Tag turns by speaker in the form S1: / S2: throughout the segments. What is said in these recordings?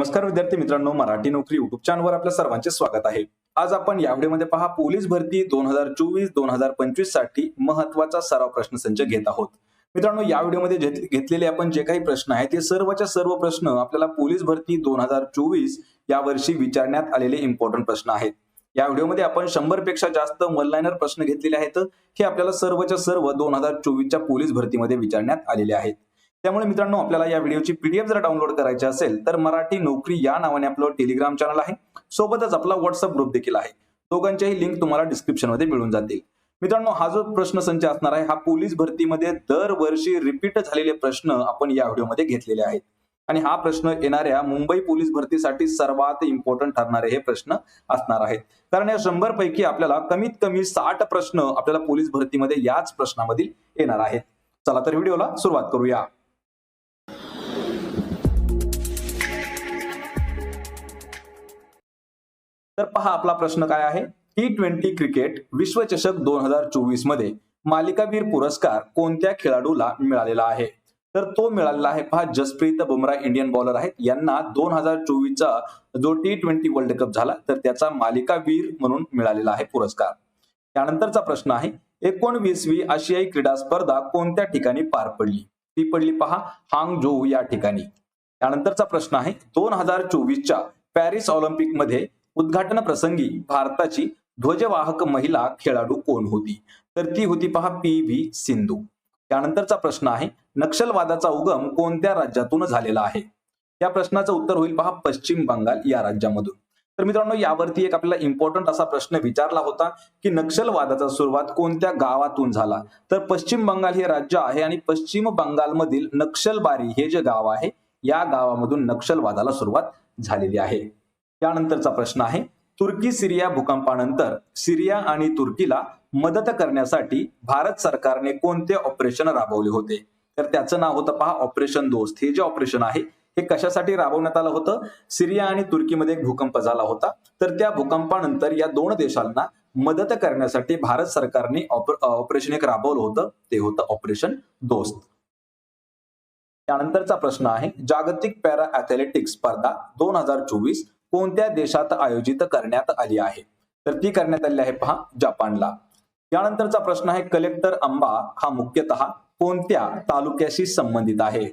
S1: नमस्कार विद्यार्थी मित्रांनो मराठी नोकरी युट्यूब चॅनलवर आपल्या सर्वांचे स्वागत आहे. आज आपण या व्हिडिओमध्ये पहा पोलीस भरती दोन हजार चोवीस दोन हजार पंचवीससाठी महत्त्वाचा सराव प्रश्नसंच घेत आहोत. मित्रांनो या व्हिडिओमध्ये घेतलेले आपण जे काही प्रश्न आहेत ते सर्वच्या सर्व प्रश्न आपल्याला पोलीस भरती दोन हजार चोवीस या वर्षी विचारण्यात आलेले इम्पॉर्टंट प्रश्न आहेत. या व्हिडिओमध्ये आपण शंभरपेक्षा जास्त वनलायनर प्रश्न घेतलेले आहेत. हे आपल्याला सर्वच्या सर्व दोन हजार चोवीसच्या पोलीस भरतीमध्ये विचारण्यात आलेले आहेत. त्यामुळे मित्रांनो आपल्याला या व्हिडिओची पीडीएफ जर डाउनलोड करायची असेल तर मराठी नोकरी या नावाने आपलं टेलिग्राम चॅनल आहे. सोबतच आपला व्हॉट्सअप ग्रुप देखील आहे. दोघांच्याही लिंक तुम्हाला डिस्क्रिप्शनमध्ये मिळून जातील. मित्रांनो हा जो प्रश्न संच असणार आहे हा पोलीस भरतीमध्ये दरवर्षी रिपीट झालेले प्रश्न आपण या व्हिडिओमध्ये घेतलेले आहेत. आणि हा प्रश्न येणाऱ्या मुंबई पोलीस भरतीसाठी सर्वात इम्पॉर्टंट ठरणारे हे प्रश्न असणार आहेत. कारण या शंभर पैकी आपल्याला कमीत कमी साठ प्रश्न आपल्याला पोलीस भरतीमध्ये याच प्रश्नामधील येणार आहेत. चला तर व्हिडिओला सुरुवात करूया. तर पहा आपला प्रश्न काय आहे? टी ट्वेंटी क्रिकेट विश्वचषक दोन हजार चोवीसमध्ये मालिकावीर पुरस्कार कोणत्या खेळाडूला मिळालेला आहे? तर तो मिळालेला आहे पहा जसप्रीत बुमराह इंडियन बॉलर आहेत. यांना दोन हजार चोवीसचा जो टी ट्वेंटी वर्ल्ड कप झाला तर त्याचा मालिकावीर म्हणून मिळालेला आहे पुरस्कार. त्यानंतरचा प्रश्न आहे एकोणवीसवी आशियाई क्रीडा स्पर्धा कोणत्या ठिकाणी पार पडली? ती पडली पहा हांग जो या ठिकाणी. त्यानंतरचा प्रश्न आहे दोन हजार चोवीसच्या पॅरिस ऑलिम्पिकमध्ये उद्घाटन प्रसंगी भारताची ध्वजवाहक महिला खेळाडू कोण होती? तर ती होती पहा पी व्ही सिंधू. त्यानंतरचा प्रश्न आहे नक्षलवादाचा उगम कोणत्या राज्यातून झालेला आहे? या प्रश्नाचं उत्तर होईल पहा पश्चिम बंगाल या राज्यामधून. तर मित्रांनो यावरती एक आपल्याला इम्पॉर्टंट असा प्रश्न विचारला होता की नक्षलवादाचा सुरुवात कोणत्या गावातून झाला? तर पश्चिम बंगाल हे राज्य आहे आणि पश्चिम बंगालमधील नक्षलबारी हे जे गाव आहे या गावामधून नक्षलवादाला सुरुवात झालेली आहे. त्यानंतरचा प्रश्न आहे तुर्की सिरिया भूकंपानंतर सिरिया आणि तुर्कीला मदत करण्यासाठी भारत सरकारने कोणते ऑपरेशन राबवले होते? तर त्याचं नाव होतं पहा ऑपरेशन दोस्त. हे जे ऑपरेशन आहे हे कशासाठी राबवण्यात आलं होतं? सिरिया आणि तुर्कीमध्ये एक भूकंप झाला होता. तर त्या भूकंपानंतर या दोन देशांना मदत करण्यासाठी भारत सरकारने ऑपरेशन एक राबवलं होतं. ते होतं ऑपरेशन दोस्त. त्यानंतरचा प्रश्न आहे जागतिक पॅरा ऍथलेटिक्स स्पर्धा दोन हजार चोवीस कोणत्या देशात आयोजित करण्यात आली आहे? तर ती करण्यात आली आहे पहा जपानला. यानंतरचा प्रश्न आहे कलेक्टर आंबा हा मुख्यतः कोणत्या तालुक्याशी संबंधित आहे?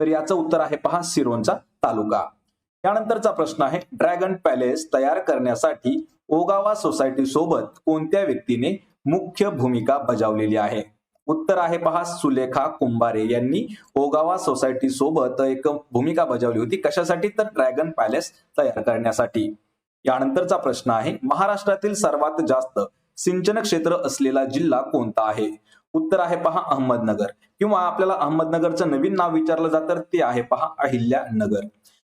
S1: तर याचं उत्तर आहे पहा सिरोनचा तालुका. यानंतरचा प्रश्न आहे ड्रॅगन पॅलेस तयार करण्यासाठी ओगावा सोसायटी सोबत कोणत्या व्यक्तीने मुख्य भूमिका बजावलेली आहे? उत्तर आहे पहा सुलेखा कुंभारे यांनी. ओगावा सोसायटी सोबत एक भूमिका बजावली होती. कशासाठी? तर ड्रॅगन पॅलेस तयार करण्यासाठी. यानंतरचा प्रश्न आहे महाराष्ट्रातील सर्वात जास्त सिंचन क्षेत्र असलेला जिल्हा कोणता आहे? उत्तर आहे पहा अहमदनगर. किंवा आपल्याला अहमदनगरचं नवीन नाव विचारलं जातं तर ते आहे पहा अहिल्यानगर.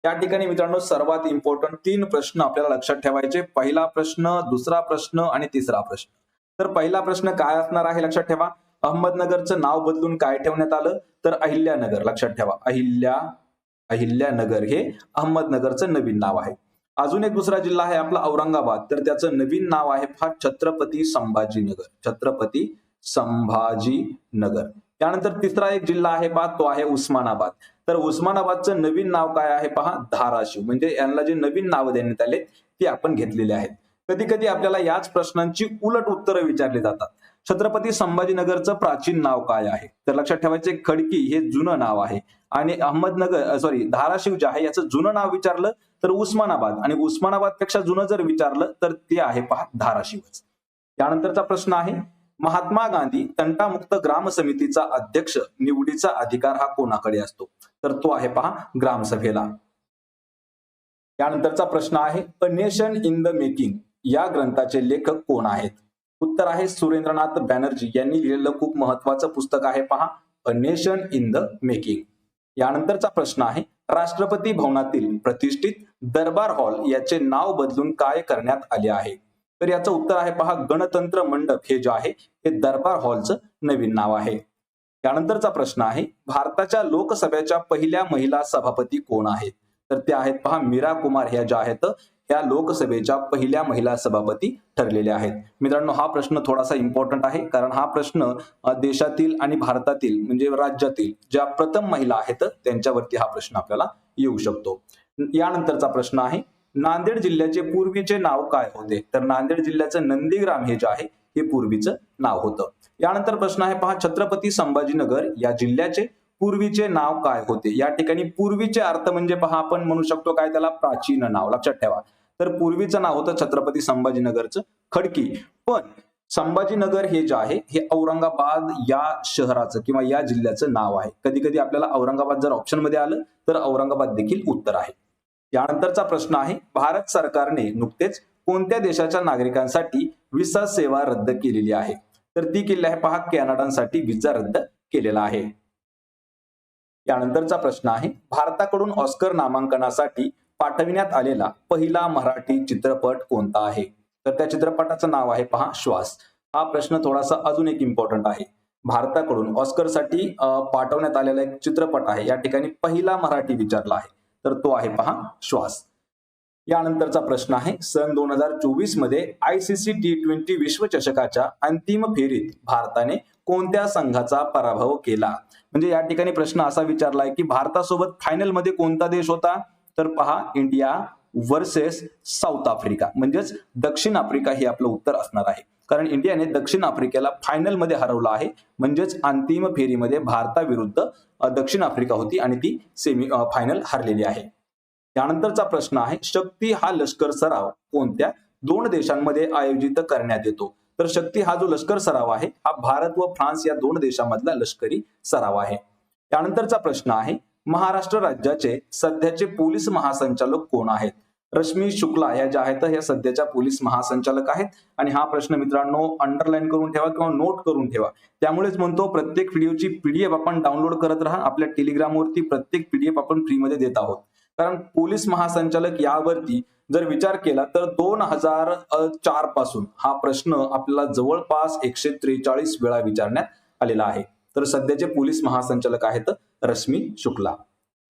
S1: या ठिकाणी मित्रांनो सर्वात इम्पॉर्टंट तीन प्रश्न आपल्याला लक्षात ठेवायचे. पहिला प्रश्न दुसरा प्रश्न आणि तिसरा प्रश्न. तर पहिला प्रश्न काय असणार आहे लक्षात ठेवा. अहमदनगरचं नाव बदलून काय ठेवण्यात आलं? तर अहिल्यानगर. लक्षात ठेवा. अहिल्या अहिल्यानगर हे अहमदनगरचं नवीन नाव आहे. अजून एक दुसरा जिल्हा आहे आपला औरंगाबाद. तर त्याचं नवीन नाव आहे फार छत्रपती संभाजीनगर. छत्रपती संभाजीनगर. त्यानंतर तिसरा एक जिल्हा आहे पहा तो आहे उस्मानाबाद. तर उस्मानाबादचं नवीन नाव काय आहे पहा? धाराशिव. म्हणजे यांना जे नवीन नाव देण्यात आले ते आपण घेतलेले आहेत. कधी कधी आपल्याला याच प्रश्नांची उलट उत्तरं विचारली जातात. छत्रपती संभाजीनगरचं प्राचीन नाव काय आहे? तर लक्षात ठेवायचे खडकी हे जुनं नाव आहे. आणि अहमदनगर सॉरी धाराशिव जे आहे याचं जुनं नाव विचारलं तर उस्मानाबाद. आणि उस्मानाबादपेक्षा जुनं जर विचारलं तर ते आहे पहा धाराशिवच. त्यानंतरचा प्रश्न आहे महात्मा गांधी तंटामुक्त ग्राम समितीचा अध्यक्ष निवडीचा अधिकार हा कोणाकडे असतो? तर तो आहे पहा ग्रामसभेला. त्यानंतरचा प्रश्न आहे a nation in the making या ग्रंथाचे लेखक कोण आहेत? उत्तर आहे सुरेंद्रनाथ बॅनर्जी. यांनी लिहिलेलं खूप महत्वाचं पुस्तक आहे. पहा a nation in the making यानंतरचा प्रश्न आहे राष्ट्रपती भवनातील प्रतिष्ठित दरबार हॉल याचे नाव बदलून काय करण्यात आले आहे? तर याचं उत्तर आहे पहा गणतंत्र मंडप हे जे आहे हे दरबार हॉलचं नवीन नाव आहे. त्यानंतरचा प्रश्न आहे भारताच्या लोकसभेच्या पहिल्या महिला सभापती कोण आहेत? तर त्या आहेत पहा मीरा कुमार ह्या ज्या आहेत या लोकसभेच्या पहिल्या महिला सभापती ठरलेल्या आहेत. मित्रांनो हा प्रश्न थोडासा इम्पॉर्टंट आहे. कारण हा प्रश्न देशातील आणि भारतातील म्हणजे राज्यातील ज्या प्रथम महिला आहेत त्यांच्यावरती हा प्रश्न आपल्याला येऊ शकतो. यानंतरचा प्रश्न आहे नांदेड जिल्ह्याचे पूर्वीचे नाव काय होते? तर नांदेड जिल्ह्याचं नंदीग्राम हे जे आहे हे पूर्वीचं नाव होतं. यानंतर प्रश्न आहे पहा छत्रपती संभाजीनगर या जिल्ह्याचे पूर्वीचे नाव काय होते? या ठिकाणी पूर्वीचे अर्थ म्हणजे पहा आपण म्हणू शकतो काय त्याला? प्राचीन नाव. लक्षात ठेवा. तर पूर्वीचं नाव होतं छत्रपती संभाजीनगरचं खडकी. पण संभाजीनगर हे जे आहे हे औरंगाबाद या शहराचं किंवा या जिल्ह्याचं नाव आहे. कधी कधी आपल्याला औरंगाबाद जर ऑप्शनमध्ये आलं तर औरंगाबाद देखील उत्तर आहे. यानंतरचा प्रश्न आहे भारत सरकारने नुकतेच कोणत्या देशाच्या नागरिकांसाठी विसा सेवा रद्द केलेली आहे? तर ती केली आहे पहा कॅनडासाठी विजा रद्द केलेला आहे. यानंतरचा प्रश्न आहे भारताकडून ऑस्कर नामांकनासाठी पाठविण्यात आलेला पहिला मराठी चित्रपट कोणता आहे? तर त्या चित्रपटाचं नाव आहे पहा श्वास. हा प्रश्न थोडासा अजून एक इम्पॉर्टंट आहे. भारताकडून ऑस्करसाठी साठी पाठवण्यात आलेला एक चित्रपट आहे. या ठिकाणी पहिला मराठी विचारला आहे. तर तो आहे पहा श्वास. यानंतरचा प्रश्न आहे. सन दोन हजार चोवीसमध्ये आयसीसी टी ट्वेंटी विश्वचषकाच्या अंतिम फेरीत भारताने कोणत्या संघाचा पराभव केला? म्हणजे या ठिकाणी प्रश्न असा विचारलाय की भारतासोबत फायनलमध्ये कोणता देश होता? तर पहा इंडिया वर्सेस साऊथ आफ्रिका. म्हणजेच दक्षिण आफ्रिका हे आपलं उत्तर असणार आहे. कारण इंडियाने दक्षिण आफ्रिकेला फायनलमध्ये हरवलं आहे. म्हणजेच अंतिम फेरीमध्ये भारताविरुद्ध दक्षिण आफ्रिका होती आणि ती सेमी फायनल हरलेली आहे. त्यानंतरचा प्रश्न आहे शक्ती हा लष्कर सराव कोणत्या दोन देशांमध्ये आयोजित करण्यात येतो? तर शक्ती हा जो लष्कर सराव आहे हा भारत व फ्रान्स या दोन देशांमधला लष्करी सराव आहे. त्यानंतरचा प्रश्न आहे महाराष्ट्र राज्याचे सध्याचे पोलीस महासंचालक कोण आहेत? रश्मी शुक्ला या ज्या आहेत या सध्याच्या पोलीस महासंचालक आहेत. आणि हा प्रश्न मित्रांनो अंडरलाईन करून ठेवा किंवा नोट करून ठेवा. त्यामुळेच म्हणतो प्रत्येक व्हिडिओची पीडीएफ आपण डाउनलोड करत राहा. आपल्या टेलिग्रामवरती प्रत्येक पीडीएफ आपण फ्रीमध्ये देत आहोत. कारण पोलीस महासंचालक यावरती जर विचार केला तर दोन हजार चारपासून हा प्रश्न आपल्याला जवळपास एकशे त्रेचाळीस वेळा विचारण्यात आलेला आहे. तर सध्याचे पोलीस महासंचालक आहेत रश्मी शुक्ला.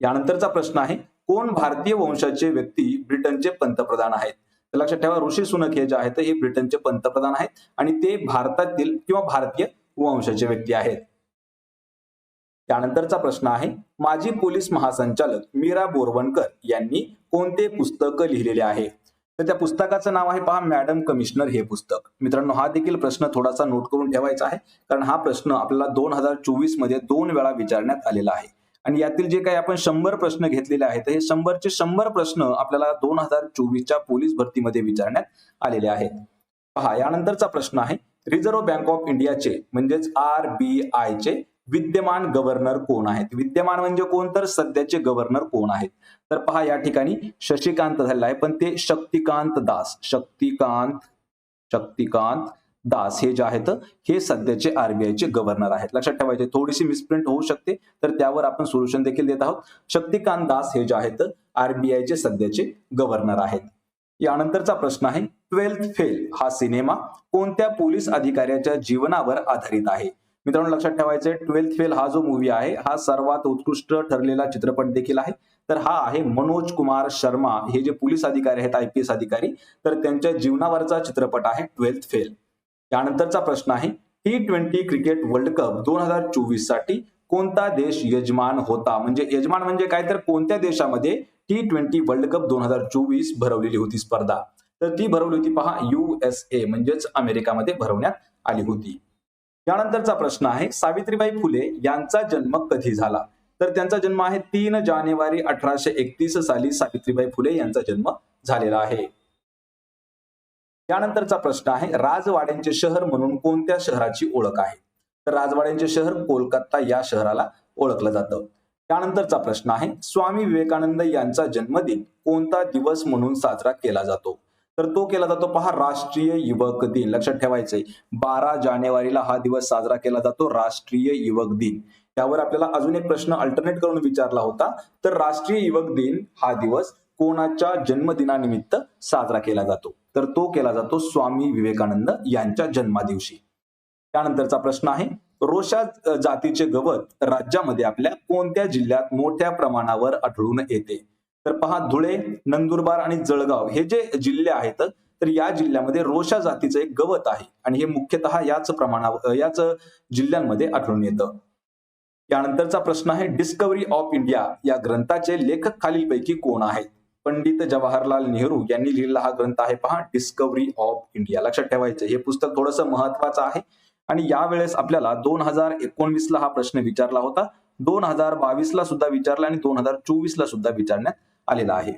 S1: यानंतरचा प्रश्न आहे कोण भारतीय वंशाचे व्यक्ती ब्रिटनचे पंतप्रधान आहेत? तर लक्षात ठेवा ऋषी सुनक हे जे आहेत हे ब्रिटनचे पंतप्रधान आहेत आणि ते भारतातील किंवा भारतीय वंशाचे व्यक्ती आहेत. त्यानंतरचा प्रश्न आहे माजी पोलीस महासंचालक मीरा बोरवणकर यांनी कोणते पुस्तक लिहिलेले आहे? तर त्या पुस्तकाचं नाव आहे पहा मॅडम कमिशनर हे पुस्तक. मित्रांनो हा देखील प्रश्न थोडासा नोट करून ठेवायचा आहे कारण हा प्रश्न आपल्याला दोन हजार चोवीसमध्ये दोन वेळा विचारण्यात आलेला आहे. आणि यातील जे काही आपण शंभर प्रश्न घेतलेले आहेत हे शंभरचे शंभर प्रश्न आपल्याला दोन हजार चोवीसच्या पोलीस भरतीमध्ये विचारण्यात आलेले आहेत. पहा यानंतरचा प्रश्न आहे रिझर्व्ह बँक ऑफ इंडियाचे म्हणजेच आर बी चे विद्यमान गव्हर्नर कोण आहेत? विद्यमान म्हणजे कोण? तर सध्याचे गव्हर्नर कोण आहेत? तर पहा या ठिकाणी शशिकांत झालेला आहे. पण ते शक्तिकांत दास शक्तिकांत शक्तिकांत दास हे जे आहेत हे सध्याचे आरबीआयचे गव्हर्नर आहेत. लक्षात ठेवायचे थोडीशी मिसप्रिंट होऊ शकते तर त्यावर आपण सोल्युशन देखील देत आहोत. शक्तिकांत दास हे जे आहेत आरबीआयचे सध्याचे गव्हर्नर आहेत. यानंतरचा प्रश्न आहे ट्वेल्थ फेल हा सिनेमा कोणत्या पोलीस अधिकाऱ्याच्या जीवनावर आधारित आहे? मित्रांनो लक्षात ठेवायचे ट्वेल्थ फेल हा जो मूवी आहे हा सर्वात उत्कृष्ट ठरलेला चित्रपट देखील आहे. तर हा आहे मनोज कुमार शर्मा हे जे पोलीस अधिकारी आहेत आय पी एस अधिकारी तर त्यांच्या जीवनावरचा चित्रपट आहे ट्वेल्थ फेल. त्यानंतरचा प्रश्न आहे T twenty cricket world cup दोन हजार चोवीससाठी कोणता देश यजमान होता? म्हणजे यजमान म्हणजे काय? तर कोणत्या देशामध्ये टी ट्वेंटी वर्ल्ड कप दोन हजार चोवीस भरवलेली होती स्पर्धा? तर ती भरवली होती पहा युएसए म्हणजेच अमेरिकामध्ये भरवण्यात आली होती. यानंतरचा प्रश्न आहे सावित्रीबाई फुले यांचा जन्म कधी झाला? तर त्यांचा जन्म आहे तीन जानेवारी अठराशे एकतीस साली सावित्रीबाई फुले यांचा जन्म झालेला आहे. यानंतरचा प्रश्न आहे राजवाड्यांचे शहर म्हणून कोणत्या शहराची ओळख आहे? तर राजवाड्यांचे शहर कोलकाता या शहराला ओळखलं जातं. त्यानंतरचा प्रश्न आहे स्वामी विवेकानंद यांचा जन्मदिन कोणता दिवस म्हणून साजरा केला जातो? तर तो केला जातो पहा राष्ट्रीय युवक दिन. लक्षात ठेवायचंय. बारा जानेवारीला हा दिवस साजरा केला जातो राष्ट्रीय युवक दिन. त्यावर आपल्याला अजून एक प्रश्न अल्टरनेट करून विचारला होता. तर राष्ट्रीय युवक दिन हा दिवस कोणाच्या जन्मदिनानिमित्त साजरा केला जातो? तर तो केला जातो स्वामी विवेकानंद यांच्या जन्मादिवशी. त्यानंतरचा प्रश्न आहे रोशा जातीचे गवत राज्यामध्ये आपल्या कोणत्या जिल्ह्यात मोठ्या प्रमाणावर आढळून येते? तर पहा धुळे नंदुरबार आणि जळगाव हे जे जिल्हे आहेत तर या जिल्ह्यामध्ये रोशा जातीचं एक गवत आहे आणि हे मुख्यतः याच प्रमाणावर याच जिल्ह्यांमध्ये आढळून येतं. यानंतरचा प्रश्न आहे डिस्कवरी ऑफ इंडिया या ग्रंथाचे लेखक खालीलपैकी कोण आहेत? पंडित जवाहरलाल नेहरू यांनी लिहिलेला हा ग्रंथ आहे पहा डिस्कवरी ऑफ इंडिया लक्षात ठेवायचं हे पुस्तक थोडंसं महत्वाचं आहे. आणि यावेळेस आपल्याला दोन हजार एकोणवीस ला हा प्रश्न विचारला होता. दोन हजार बावीस ला सुद्धा विचारला आणि दोन हजार चोवीस ला सुद्धा विचारण्यात आलेला आहे.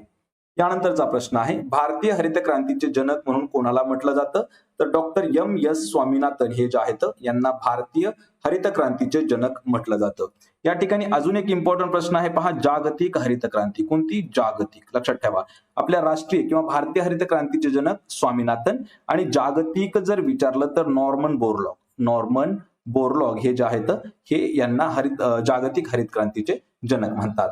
S1: यानंतरचा प्रश्न आहे भारतीय हरित क्रांतीचे जनक म्हणून कोणाला म्हटलं जातं? तर डॉक्टर एम एस स्वामीनाथन हे जे आहेत यांना भारतीय हरित क्रांतीचे जनक म्हटलं जातं. या ठिकाणी अजून एक इम्पॉर्टंट प्रश्न आहे पहा जागतिक हरित क्रांती. कोणती? जागतिक. लक्षात ठेवा. आपल्या राष्ट्रीय किंवा भारतीय हरित क्रांतीचे जनक स्वामीनाथन आणि जागतिक जर विचारलं तर नॉर्मन बोरलॉग. नॉर्मन बोरलॉग हे जे आहेत हे यांना हरित जागतिक हरित क्रांतीचे जनक म्हणतात.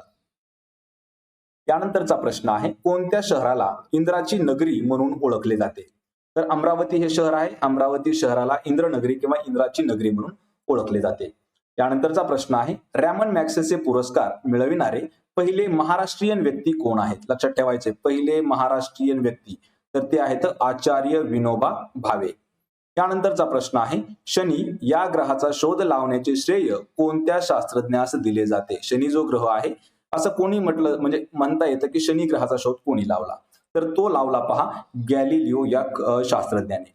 S1: यानंतरचा प्रश्न आहे कोणत्या शहराला इंद्राची नगरी म्हणून ओळखले जाते? तर अमरावती हे शहर आहे अमरावती शहराला इंद्रनगरी किंवा इंद्राची नगरी म्हणून ओळखले जाते. यानंतरचा प्रश्न आहे रॅमन मॅक्सेसे पुरस्कार मिळविणारे पहिले महाराष्ट्रीयन व्यक्ती कोण आहेत? लक्षात ठेवायचे पहिले महाराष्ट्रीयन व्यक्ती. तर ते आहेत आचार्य विनोबा भावे. यानंतरचा प्रश्न आहे शनी या ग्रहाचा शोध लावण्याचे श्रेय कोणत्या शास्त्रज्ञास दिले जाते? शनी जो ग्रह आहे असं कोणी म्हटलं म्हणजे म्हणता येतं की शनी ग्रहाचा शोध कोणी लावला? तर तो लावला पहा गॅलिलिओ या शास्त्रज्ञाने.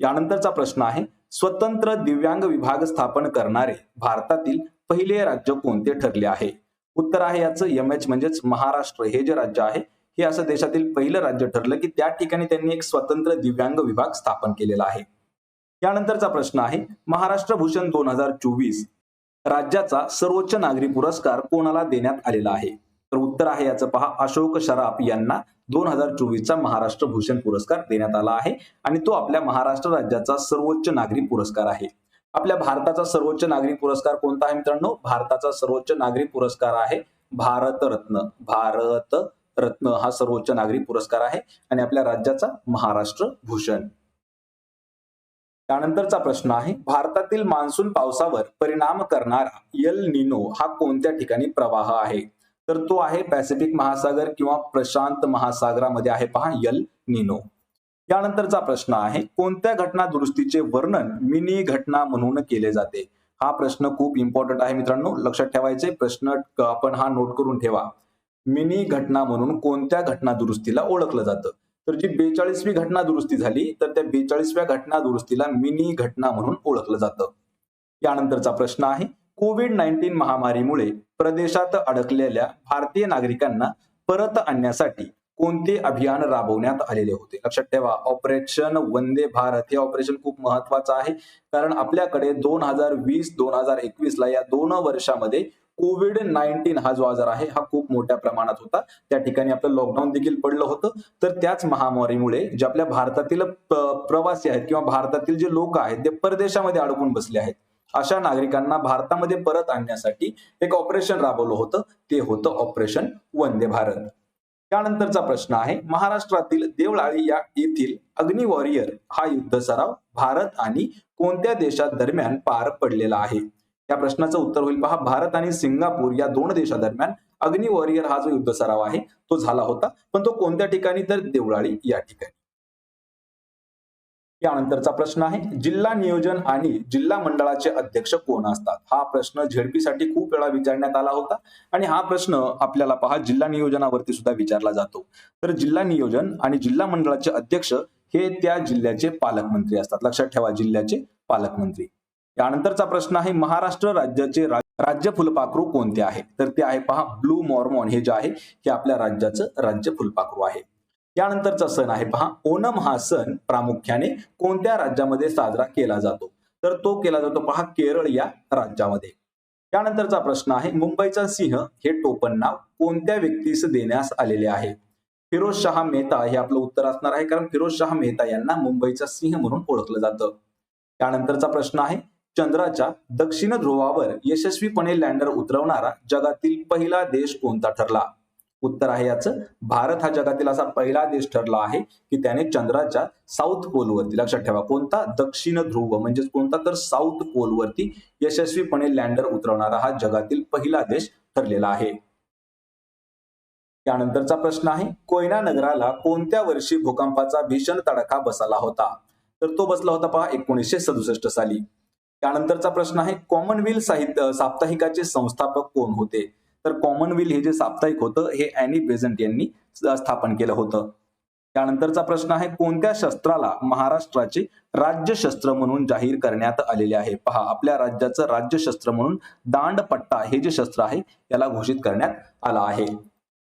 S1: यानंतरचा प्रश्न आहे स्वतंत्र दिव्यांग विभाग स्थापन करणारे भारतातील पहिले राज्य कोणते ठरले आहे? उत्तर आहे याचं एम एच म्हणजेच महाराष्ट्र. हे जे राज्य आहे हे असं देशातील पहिलं राज्य ठरलं की त्या ठिकाणी त्यांनी एक स्वतंत्र दिव्यांग विभाग स्थापन केलेला आहे. यानंतरचा प्रश्न आहे महाराष्ट्र भूषण दोन हजार चोवीस राज्याचा सर्वोच्च नागरी पुरस्कार कोणाला देण्यात आलेला आहे? तर उत्तर आहे याचं पहा. अशोक शराफ यांना दोन हजार चोवीसचा महाराष्ट्र भूषण पुरस्कार देण्यात आला आहे आणि तो आपल्या महाराष्ट्र राज्याचा सर्वोच्च नागरी पुरस्कार आहे. आपल्या भारताचा सर्वोच्च नागरी पुरस्कार कोणता आहे मित्रांनो? भारताचा सर्वोच्च नागरी पुरस्कार आहे भारतरत्न भारत रत्न हा सर्वोच्च नागरी पुरस्कार आहे आणि आपल्या राज्याचा महाराष्ट्र भूषण. त्यानंतरचा प्रश्न आहे भारतातील मान्सून पावसावर परिणाम करणारा यल निनो हा कोणत्या ठिकाणी प्रवाह आहे? तर तो आहे पॅसिफिक महासागर किंवा प्रशांत महासागरामध्ये आहे पहा यल निनो. यानंतरचा प्रश्न आहे कोणत्या घटना दुरुस्तीचे वर्णन मिनी घटना म्हणून केले जाते? हा प्रश्न खूप इम्पॉर्टंट आहे मित्रांनो लक्षात ठेवायचे प्रश्न आपण हा नोट करून ठेवा. मिनी घटना म्हणून कोणत्या घटना दुरुस्तीला ओळखलं जातं? तर जी बेचाळीसवी घटना दुरुस्ती झाली तर त्या बेचाळीसव्या घटना दुरुस्तीला मिनी घटना म्हणून ओळखलं जातं. यानंतरचा प्रश्न आहे कोविड नाईन्टीन महामारीमुळे प्रदेशात अडकलेल्या भारतीय नागरिकांना परत आणण्यासाठी कोणते अभियान राबवण्यात आलेले होते? लक्षात ठेवा ऑपरेशन वंदे भारत हे ऑपरेशन खूप महत्वाचं आहे. कारण आपल्याकडे दोन हजार वीस दोन हजार एकवीस ला या दोन वर्षामध्ये कोविड नाईन्टीन हा जो आजार आहे हा खूप मोठ्या प्रमाणात होता. त्या ठिकाणी आपलं लॉकडाऊन देखील पडलं होतं. तर त्याच महामारीमुळे जे आपल्या भारतातील प्रवासी आहेत किंवा भारतातील जे लोक आहेत ते परदेशामध्ये अडकून बसले आहेत. अशा नागरिकांना भारतामध्ये परत आणण्यासाठी एक ऑपरेशन राबवलं होतं. ते होतं ऑपरेशन वंदे भारत. त्यानंतरचा प्रश्न आहे महाराष्ट्रातील देवळाळी या येथील अग्नि वॉरियर हा युद्ध सराव भारत आणि कोणत्या देशात दरम्यान पार पडलेला आहे? या प्रश्नाचं उत्तर होईल. पहा भारत आणि सिंगापूर या दोन देशादरम्यान अग्नि वॉरियर हा जो युद्ध सराव आहे तो झाला होता. पण तो कोणत्या ठिकाणी? तर देवळाळी या ठिकाणी. यानंतरचा प्रश्न आहे जिल्हा नियोजन आणि जिल्हा मंडळाचे अध्यक्ष कोण असतात? हा प्रश्न झेडपीसाठी खूप वेळा विचारण्यात आला होता. आणि हा प्रश्न आपल्याला पहा जिल्हा नियोजनावरती सुद्धा विचारला जातो. तर जिल्हा नियोजन आणि जिल्हा मंडळाचे अध्यक्ष हे त्या जिल्ह्याचे पालकमंत्री असतात. लक्षात ठेवा जिल्ह्याचे पालकमंत्री. यानंतरचा प्रश्न आहे महाराष्ट्र राज्याचे राज्य फुलपाखरू कोणते आहे? तर ते आहे पहा ब्लू मॉर्मॉन हे जे आहे हे आपल्या राज्याचं राज्य फुलपाखरू आहे. यानंतरचा सण आहे पहा ओणम हा सण प्रामुख्याने कोणत्या राज्यामध्ये साजरा केला जातो? तर तो केला जातो पहा केरळ या राज्यामध्ये. त्यानंतरचा प्रश्न आहे मुंबईचा सिंह हे टोपण नाव कोणत्या व्यक्तीस देण्यास आलेले आहे? फिरोज शहा मेहता हे आपलं उत्तर असणार आहे कारण फिरोज शहा मेहता यांना मुंबईचा सिंह म्हणून ओळखलं जातं. त्यानंतरचा प्रश्न आहे चंद्राच्या दक्षिण ध्रुवावर यशस्वीपणे लँडर उतरवणारा जगातील पहिला देश कोणता ठरला? उत्तर आहे याचं भारत हा जगातील असा पहिला देश ठरला आहे की त्याने चंद्राच्या साऊथ पोलवरती लक्षात ठेवा कोणता? दक्षिण ध्रुव म्हणजेच कोणता तर साऊथ पोलवरती यशस्वीपणे लँडर उतरवणारा हा जगातील पहिला देश ठरलेला आहे. त्यानंतरचा प्रश्न आहे कोयना नगराला कोणत्या वर्षी भूकंपाचा भीषण तडाखा बसला होता? तर तो बसला होता पहा एकोणीसशे सदुसष्ट साली. त्यानंतरचा प्रश्न आहे कॉमनवेल्थ साहित्य साप्ताहिकाचे संस्थापक कोण होते? तर कॉमनवेल हे जे साप्ताहिक होतं हे अॅनी बेझंट यांनी स्थापन केलं होतं. त्यानंतरचा प्रश्न आहे कोणत्या शस्त्राला महाराष्ट्राचे राज्य शस्त्र म्हणून जाहीर करण्यात आलेले आहे? पहा आपल्या राज्याचं राज्यशस्त्र म्हणून दांडपट्टा हे जे शस्त्र आहे याला घोषित करण्यात आलं आहे.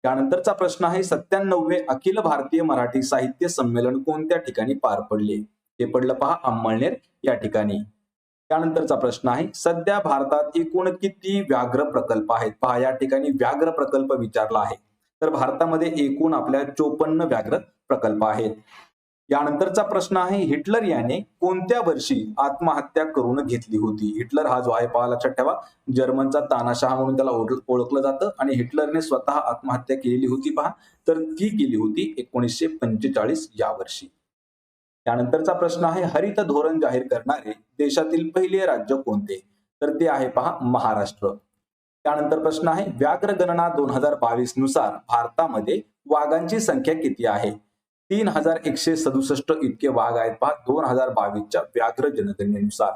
S1: त्यानंतरचा प्रश्न आहे सत्त्याण्णववे अखिल भारतीय मराठी साहित्य संमेलन कोणत्या ठिकाणी पार पडले? ते पडलं पहा अंमळनेर या ठिकाणी. त्यानंतरचा प्रश्न आहे सध्या भारतात एकूण किती व्याघ्र प्रकल्प आहेत? पहा या ठिकाणी व्याघ्र प्रकल्प विचारला आहे. तर भारतामध्ये एकूण आपल्या चोपन्न व्याघ्र प्रकल्प आहेत. यानंतरचा प्रश्न आहे हिटलर याने कोणत्या वर्षी आत्महत्या करून घेतली होती? हिटलर हा जो आहे पहा लक्षात ठेवा. जर्मनचा तानाशहा म्हणून त्याला ओळखलं जातं आणि हिटलरने स्वतः आत्महत्या केलेली होती पहा. तर ती केली होती एकोणीसशे पंचेचाळीस या वर्षी. त्यानंतरचा प्रश्न आहे हरित धोरण जाहीर करणारे देशातील पहिले राज्य कोणते? तर ते आहे पहा महाराष्ट्र. त्यानंतर प्रश्न आहे व्याघ्र गणना दोन हजार बावीसनुसार भारतामध्ये वाघांची संख्या किती आहे? तीन हजार एकशे सदुसष्ट इतके वाघ आहेत पहा दोन हजार बावीसच्या व्याघ्र जनगणनेनुसार.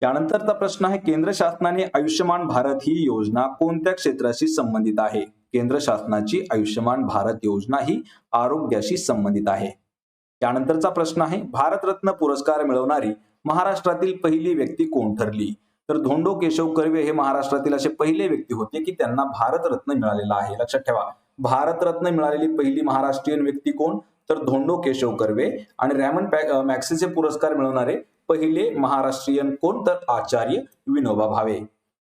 S1: त्यानंतरचा प्रश्न आहे केंद्र शासनाने आयुष्यमान भारत ही योजना कोणत्या क्षेत्राशी संबंधित आहे? केंद्र शासनाची आयुष्यमान भारत योजना ही आरोग्याशी संबंधित आहे. त्यानंतरचा प्रश्न आहे भारतरत्न पुरस्कार मिळवणारी महाराष्ट्रातील पहिली व्यक्ती कोण ठरली? तर धोंडो केशव कर्वे हे महाराष्ट्रातील असे पहिले व्यक्ती होते की त्यांना भारतरत्न मिळालेला आहे. लक्षात ठेवा भारतरत्न मिळालेली पहिली महाराष्ट्रीयन व्यक्ती कोण? तर धोंडो केशव कर्वे आणि रॅमन पॅ- पुरस्कार मिळवणारे पहिले महाराष्ट्रीयन कोण? तर आचार्य विनोबा भावे.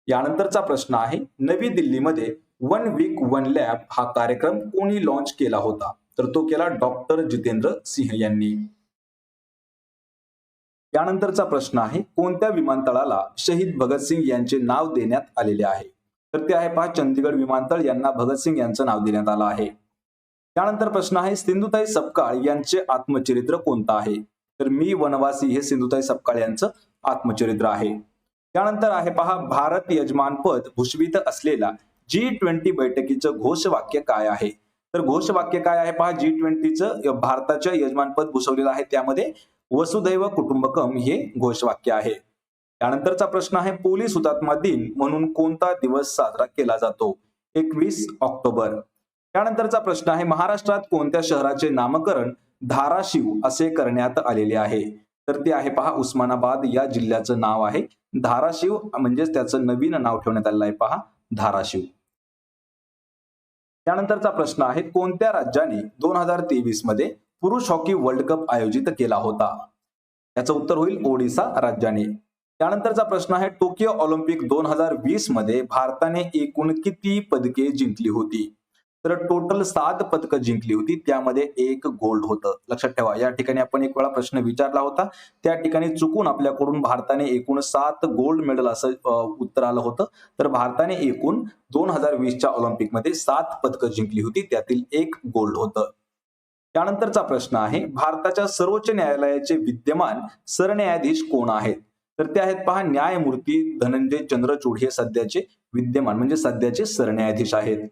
S1: यानंतरचा प्रश्न आहे नवी दिल्लीमध्ये वन वीक वन लॅब हा कार्यक्रम कोणी लॉन्च केला होता? तर तो केला डॉक्टर जितेंद्र सिंह यांनी. यानंतरचा प्रश्न आहे कोणत्या विमानतळाला शहीद भगतसिंग यांचे नाव देण्यात आलेले आहे? तर ते आहे पहा चंदीगड विमानतळ यांना भगतसिंग यांचं नाव देण्यात आलं आहे. त्यानंतर प्रश्न आहे सिंधुताई सपकाळ यांचे आत्मचरित्र कोणतं आहे? तर मी वनवासी हे सिंधुताई सपकाळ यांचं आत्मचरित्र आहे. त्यानंतर आहे पहा भारत यजमानपद भूषवित असलेला जी ट्वेंटी बैठकीचं घोषवाक्य काय आहे? तर घोषवाक्य काय आहे पहा जी ट्वेंटीचं भारताच्या यजमानपद भूषवलेलं आहे. त्यामध्ये वसुदैव कुटुंबकम हे घोषवाक्य आहे. त्यानंतरचा प्रश्न आहे पोलीस हुतात्मा दिन म्हणून कोणता दिवस साजरा केला जातो? एकवीस ऑक्टोबर. त्यानंतरचा प्रश्न आहे महाराष्ट्रात कोणत्या शहराचे नामकरण धाराशिव असे करण्यात आलेले आहे? तर ते आहे पहा उस्मानाबाद या जिल्ह्याचं नाव आहे. धाराशिव म्हणजेच त्याचं नवीन नाव ठेवण्यात आलेलं आहे पहा धाराशिव. त्यानंतरचा प्रश्न आहे कोणत्या राज्याने दोन हजार तेवीसमध्ये पुरुष हॉकी वर्ल्ड कप आयोजित केला होता? याचं उत्तर होईल ओडिसा राज्याने. त्यानंतरचा प्रश्न आहे टोकियो ऑलिम्पिक दोन हजार वीसमध्ये भारताने एकूण किती पदके जिंकली होती? तर टोटल सात पदकं जिंकली होती. त्यामध्ये एक गोल्ड होतं. लक्षात ठेवा या ठिकाणी आपण एक वेळा प्रश्न विचारला होता. त्या ठिकाणी चुकून आपल्याकडून भारताने एकूण सात गोल्ड मेडल असं उत्तर आलं होतं. तर भारताने एकूण दोन हजार वीसच्या ऑलिम्पिकमध्ये सात पदकं जिंकली होती. त्यातील एक गोल्ड होतं. त्यानंतरचा प्रश्न आहे भारताच्या सर्वोच्च न्यायालयाचे विद्यमान सरन्यायाधीश कोण आहेत? तर ते आहेत पहा न्यायमूर्ती धनंजय चंद्रचूड हे सध्याचे विद्यमान म्हणजे सध्याचे सरन्यायाधीश आहेत.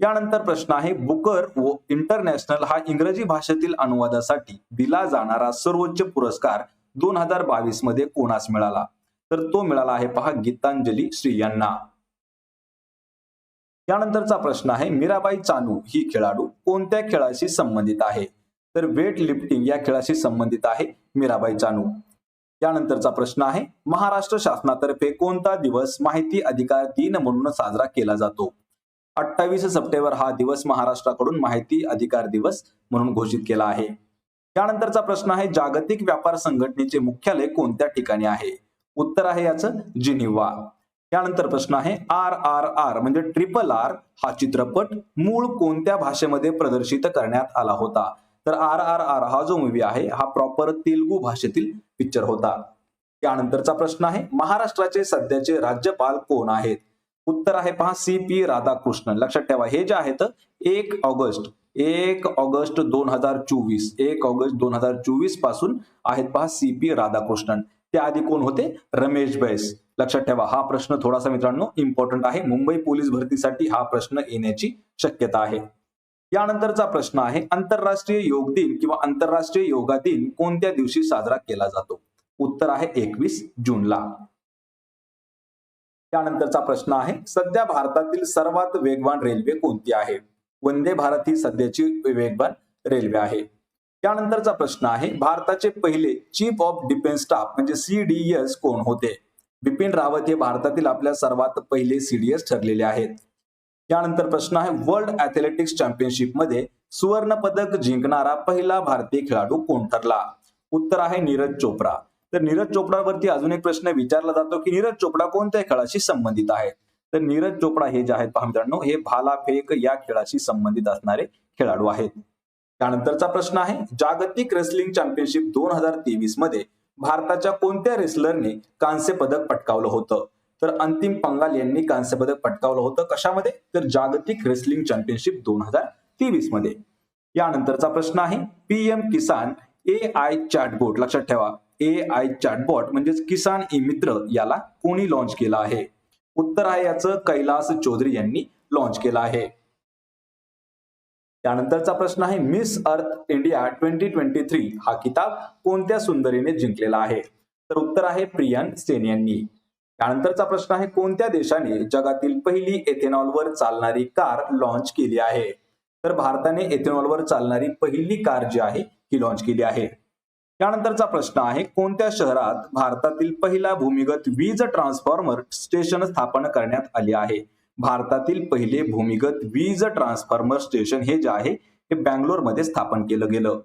S1: यानंतर प्रश्न आहे बुकर व इंटरनॅशनल हा इंग्रजी भाषेतील अनुवादासाठी दिला जाणारा सर्वोच्च पुरस्कार दोन हजार बावीसमध्ये कोणास मिळाला? तर तो मिळाला आहे पहा गीतांजली श्री यांना. यानंतरचा प्रश्न आहे मीराबाई चानू ही खेळाडू कोणत्या खेळाशी संबंधित आहे? तर वेट लिफ्टिंग या खेळाशी संबंधित आहे मीराबाई चानू. यानंतरचा प्रश्न आहे महाराष्ट्र शासनातर्फे कोणता दिवस माहिती अधिकार दिन म्हणून साजरा केला जातो? अठ्ठावीस सप्टेंबर हा दिवस महाराष्ट्राकडून माहिती अधिकार दिवस म्हणून घोषित केला आहे. त्यानंतरचा प्रश्न आहे जागतिक व्यापार संघटनेचे मुख्यालय कोणत्या ठिकाणी आहे? उत्तर आहे याचं जिनिव्हा. त्यानंतर प्रश्न आहे आर आर आर म्हणजे ट्रिपल आर हा चित्रपट मूळ कोणत्या भाषेमध्ये प्रदर्शित करण्यात आला होता? तर आर आर आर हा जो मूवी आहे हा प्रॉपर तेलुगू भाषेतील पिक्चर होता. त्यानंतरचा प्रश्न आहे महाराष्ट्राचे सध्याचे राज्यपाल कोण आहेत? उत्तर आहे पहा सी पी राधाकृष्णन. लक्षात ठेवा हे जे आहेत एक ऑगस्ट एक ऑगस्ट दोन हजार चोवीस एक ऑगस्ट दोन हजार चोवीसपासून आहेत पहा सी पी राधाकृष्णन. त्याआधी कोण होते? रमेश बैस. लक्षात ठेवा हा प्रश्न थोडासा मित्रांनो इम्पॉर्टंट आहे. मुंबई पोलीस भरतीसाठी हा प्रश्न येण्याची शक्यता आहे. यानंतरचा प्रश्न आहे आंतरराष्ट्रीय योग दिन किंवा आंतरराष्ट्रीय योगा दिन कोणत्या दिवशी साजरा केला जातो? उत्तर आहे एकवीस जूनला. त्यानंतरचा प्रश्न आहे सध्या भारतातील सर्वात वेगवान रेल्वे कोणती आहे? वंदे भारत ही सध्याची वेगवान रेल्वे आहे. त्यानंतरचा प्रश्न आहे भारताचे पहिले चीफ ऑफ डिफेन्स स्टाफ म्हणजे सीडीएस कोण होते? बिपिन रावत हे भारतातील आपल्या सर्वात पहिले सीडीएस ठरलेले आहेत. त्यानंतर प्रश्न आहे वर्ल्ड ऍथलेटिक्स चॅम्पियनशिपमध्ये सुवर्ण पदक जिंकणारा पहिला भारतीय खेळाडू कोण ठरला? उत्तर आहे नीरज चोप्रा. तर नीरज चोपडावरती अजून एक प्रश्न विचारला जातो की नीरज चोपडा कोणत्या खेळाशी संबंधित आहे तर नीरज चोपडा हे जे आहेत पहा मित्रांनो हे भालाफेक या खेळाशी संबंधित असणारे खेळाडू आहेत. त्यानंतरचा प्रश्न आहे जागतिक रेसलिंग चॅम्पियनशिप दोन हजार तेवीसमध्ये भारताच्या कोणत्या रेसलरने कांस्य पदक पटकावलं होतं? तर अंतिम पंगाल यांनी कांस्य पदक पटकावलं होतं कशामध्ये? तर जागतिक रेसलिंग चॅम्पियनशिप दोन हजार तेवीसमध्ये. यानंतरचा प्रश्न आहे PM Kisan A I chatbot लक्षात ठेवा. ए आय चॅटबॉट म्हणजेच किसान ई मित्र याला कोणी लॉन्च केला आहे? उत्तर आहे याचं कैलास चौधरी यांनी लॉन्च केलं आहे. त्यानंतरचा प्रश्न आहे Miss Earth India twenty twenty three हा किताब कोणत्या सुंदरीने जिंकलेला आहे? तर उत्तर आहे प्रियन सेन यांनी. त्यानंतरचा प्रश्न आहे कोणत्या देशाने जगातील पहिली एथेनॉलवर चालणारी कार लॉन्च केली आहे? तर भारताने एथेनॉलवर चालणारी पहिली कार जी आहे ही लॉन्च केली आहे. त्यानंतरचा प्रश्न आहे कोणत्या शहरात भारतातील पहिला भूमिगत वीज ट्रान्सफॉर्मर स्टेशन स्थापन करण्यात आले आहे? भारतातील पहिले भूमिगत वीज ट्रान्सफॉर्मर स्टेशन हे जे आहे हे बँगलोरमध्ये स्थापन केलं गेलं.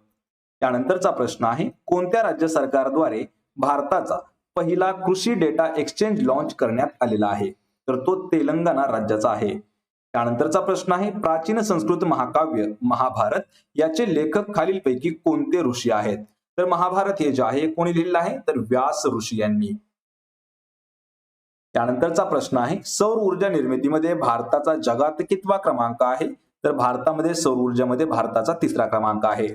S1: त्यानंतरचा प्रश्न आहे कोणत्या राज्य सरकारद्वारे भारताचा पहिला कृषी डेटा एक्सचेंज लॉन्च करण्यात आलेला आहे? तर तो तेलंगणा राज्याचा आहे. त्यानंतरचा प्रश्न आहे प्राचीन संस्कृत महाकाव्य महाभारत याचे लेखक खालीलपैकी कोणते ऋषी आहेत? तर महाभारत हे जे आहे कोणी लिहिलेलं आहे? तर व्यास ऋषी यांनी. त्यानंतरचा प्रश्न आहे सौर ऊर्जा निर्मितीमध्ये भारताचा जगात कितवा क्रमांक आहे? तर भारतामध्ये सौर ऊर्जेमध्ये भारताचा तिसरा क्रमांक आहे.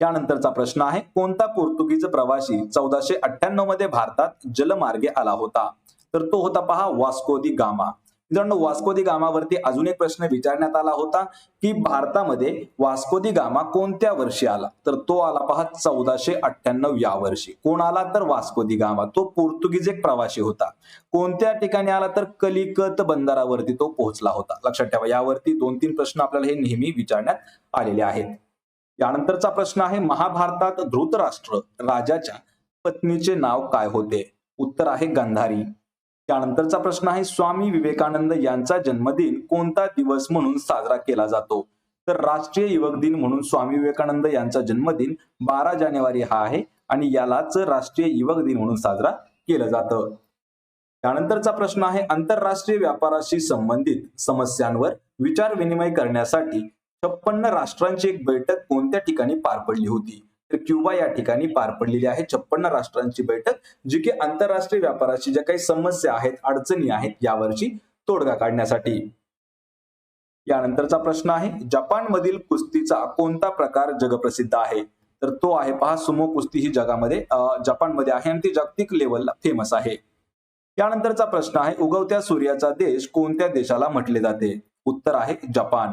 S1: त्यानंतरचा प्रश्न आहे कोणता पोर्तुगीज प्रवासी चौदाशे अठ्ठ्याण्णवमध्ये भारतात जलमार्गे आला होता? तर तो होता पहा वास्को दी गामा. मित्रांनो वास्को दी गामावरती अजून एक प्रश्न विचारण्यात आला होता की भारतामध्ये वास्को दी गामा कोणत्या वर्षी आला? तर तो आला पहा चौदाशे अठ्ठ्याण्णव या वर्षी. कोण आला तर वास्को दी गामा? तो पोर्तुगीज एक प्रवासी होता. कोणत्या ठिकाणी आला तर कलिकत बंदरावरती तो पोहोचला होता? लक्षात ठेवा यावरती दोन तीन प्रश्न आपल्याला हे नेहमी विचारण्यात आलेले आहेत. यानंतरचा प्रश्न आहे महाभारतात धृतराष्ट्र राजाच्या पत्नीचे नाव काय होते? उत्तर आहे गांधारी. त्यानंतरचा प्रश्न आहे स्वामी विवेकानंद यांचा जन्मदिन कोणता दिवस म्हणून साजरा केला जातो? तर राष्ट्रीय युवक दिन म्हणून स्वामी विवेकानंद यांचा जन्मदिन बारा जानेवारी हा आहे आणि यालाच राष्ट्रीय युवक दिन म्हणून साजरा केलं जातं. त्यानंतरचा प्रश्न आहे आंतरराष्ट्रीय व्यापाराशी संबंधित समस्यांवर विचार विनिमय करण्यासाठी छप्पन्न राष्ट्रांची एक बैठक कोणत्या ठिकाणी पार पडली होती? क्युबा या ठिकाणी पार पडलेली आहे. छप्पन्न राष्ट्रांची बैठक जी की आंतरराष्ट्रीय व्यापाराची ज्या काही समस्या आहेत अडचणी आहेत यावरची तोडगा काढण्यासाठी. यानंतरचा प्रश्न आहे जपानमधील कुस्तीचा कोणता प्रकार जगप्रसिद्ध आहे? तर तो आहे पहा सुमो कुस्ती ही जगामध्ये जपानमध्ये आहे आणि ती जागतिक लेवलला फेमस आहे. यानंतरचा प्रश्न आहे उगवत्या सूर्याचा देश कोणत्या देशाला म्हटले जाते? उत्तर आहे जपान.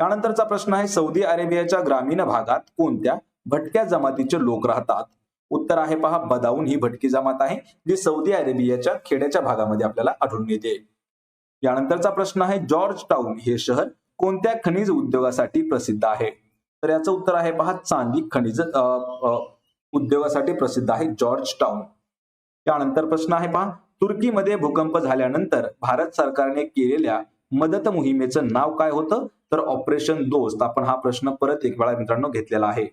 S1: त्यानंतरचा प्रश्न आहे सौदी अरेबियाच्या ग्रामीण भागात कोणत्या भटक्या जमातीचे लोक राहतात. उत्तर आहे पहा बदाऊन ही भटकी जमात आहे जी सौदी अरेबियाच्या खेड्याच्या भागामध्ये आपल्याला आढळून येते. यानंतरचा प्रश्न आहे जॉर्ज टाउन हे शहर कोणत्या खनिज उद्योगासाठी प्रसिद्ध आहे? तर याचं उत्तर आहे पहा चांदी खनिज उद्योगासाठी प्रसिद्ध आहे जॉर्ज टाउन त्यानंतर प्रश्न आहे पहा तुर्कीमध्ये भूकंप झाल्यानंतर भारत सरकारने केलेल्या मदत मोहिमेचं नाव काय होतं? तर ऑपरेशन दोस्त आपण हा प्रश्न परत एक वेळा मित्रांनो घेतलेला आहे.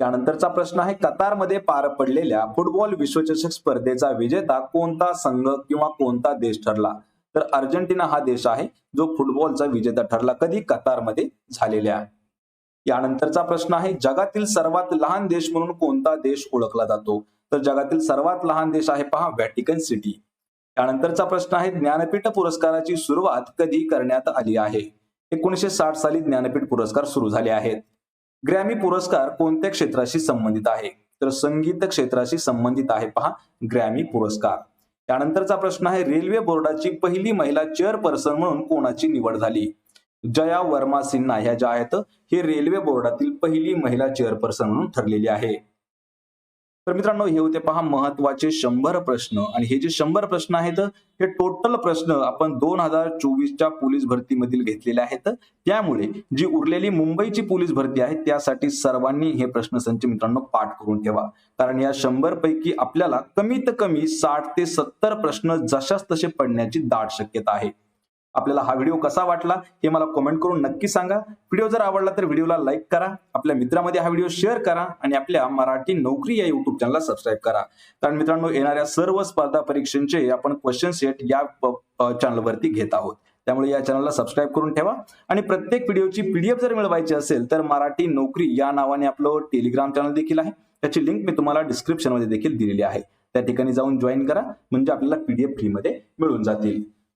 S1: त्यानंतरचा प्रश्न आहे कतारमध्ये पार पडलेल्या फुटबॉल विश्वचषक स्पर्धेचा विजेता कोणता संघ किंवा कोणता देश ठरला? तर अर्जेंटिना हा देश आहे जो फुटबॉलचा विजेता ठरला कधी कतारमध्ये झालेल्या. यानंतरचा प्रश्न आहे जगातील सर्वात लहान देश म्हणून कोणता देश ओळखला जातो? तर जगातील सर्वात लहान देश आहे पहा व्हॅटिकन सिटी. त्यानंतरचा प्रश्न आहे ज्ञानपीठ पुरस्काराची सुरुवात कधी करण्यात आली आहे? एकोणीसशे साठ साली ज्ञानपीठ पुरस्कार सुरू झाले आहेत. ग्रॅमी पुरस्कार कोणत्या क्षेत्राशी संबंधित आहे? तर संगीत क्षेत्राशी संबंधित आहे पहा ग्रॅमी पुरस्कार. त्यानंतरचा प्रश्न आहे रेल्वे बोर्डाची पहिली महिला चेअरपर्सन म्हणून कोणाची निवड झाली? जया वर्मा सिन्हा ह्या ज्या आहेत हे रेल्वे बोर्डातील पहिली महिला चेअरपर्सन म्हणून ठरलेली आहे. तर मित्रांनो हे होते पहा महत्त्वाचे शंभर प्रश्न. आणि हे जे शंभर प्रश्न आहेत हे टोटल प्रश्न आपण दोन हजार चोवीसच्या पोलीस भरतीमधील घेतलेले आहेत. त्यामुळे जी उरलेली मुंबईची पोलीस भरती आहे त्यासाठी सर्वांनी हे प्रश्नसंच मित्रांनो पाठ करून ठेवा. कारण या शंभर पैकी आपल्याला कमीत कमी साठ ते सत्तर प्रश्न जशाच तसे पडण्याची दाट शक्यता आहे. आपल्याला हा व्हिडिओ कसा वाटला हे मला कमेंट करून नक्की सांगा. व्हिडिओ जर आवडला तर व्हिडिओला लाईक करा. आपल्या मित्रामध्ये हा व्हिडिओ शेअर करा आणि आपल्या मराठी नोकरी या युट्यूब चॅनलला सबस्क्राईब करा. कारण मित्रांनो येणाऱ्या सर्व स्पर्धा परीक्षांचे आपण क्वेश्चन सेट या चॅनलवरती घेत आहोत. त्यामुळे या चॅनलला सबस्क्राईब करून ठेवा. आणि प्रत्येक व्हिडिओची पीडीएफ जर मिळवायची असेल तर मराठी नोकरी या नावाने आपलं टेलिग्राम चॅनल देखील आहे. त्याची लिंक मी तुम्हाला डिस्क्रिप्शनमध्ये देखील दिलेली आहे. त्या ठिकाणी जाऊन जॉईन करा. म्हणजे आपल्याला पीडीएफ फ्रीमध्ये मिळून जातील.